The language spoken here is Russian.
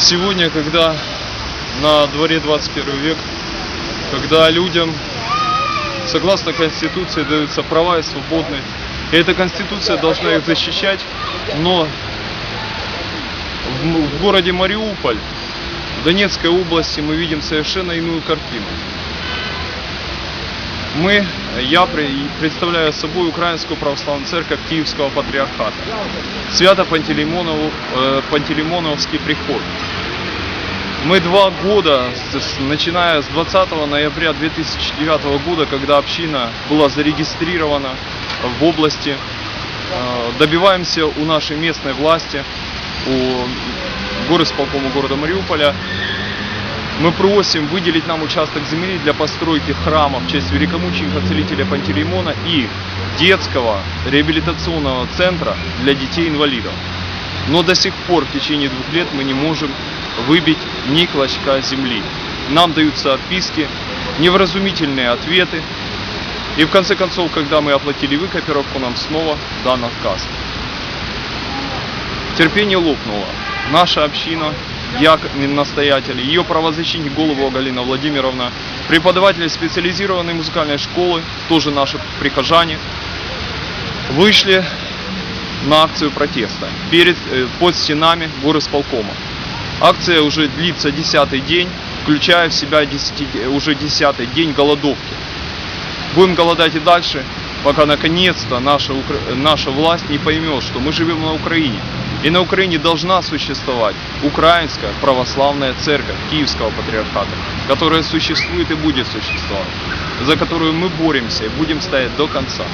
Сегодня, когда на дворе 21 век, когда людям, согласно Конституции, даются права и свободы, и эта Конституция должна их защищать, но в, городе Мариуполь, в Донецкой области мы видим совершенно иную картину. Мы, я представляю собой Украинскую Православную Церковь Киевского Патриархата, Свято-Пантелеймонов, э, приход. Мы два года, начиная с 20 ноября 2009 года, когда община была зарегистрирована в области, э, добиваемся у нашей местной власти, у горосполкома города Мариуполя, мы просим выделить нам участок земли для постройки храма в честь великомученика целителя Пантелеймона и детского реабилитационного центра для детей-инвалидов. Но до сих пор в течение двух лет мы не можем выбить ни клочка земли. Нам даются отписки, невразумительные ответы. И в конце концов, когда мы оплатили выкопировку, нам снова дан отказ. Терпение лопнуло. Наша община, я настоятель, ее правозащитник Голову Галина Владимировна, преподаватели специализированной музыкальной школы, тоже наши прихожане, вышли на акцию протеста перед, э, под стенами горосполкома. Акция уже длится десятый день, включая в себя 10 уже десятый день голодовки. Будем голодать и дальше, пока наконец-то наша, наша власть не поймет, что мы живем на Украине. И на Украине должна существовать Украинская православная церковь Киевского патриархата, которая существует и будет существовать, за которую мы боремся и будем стоять до конца.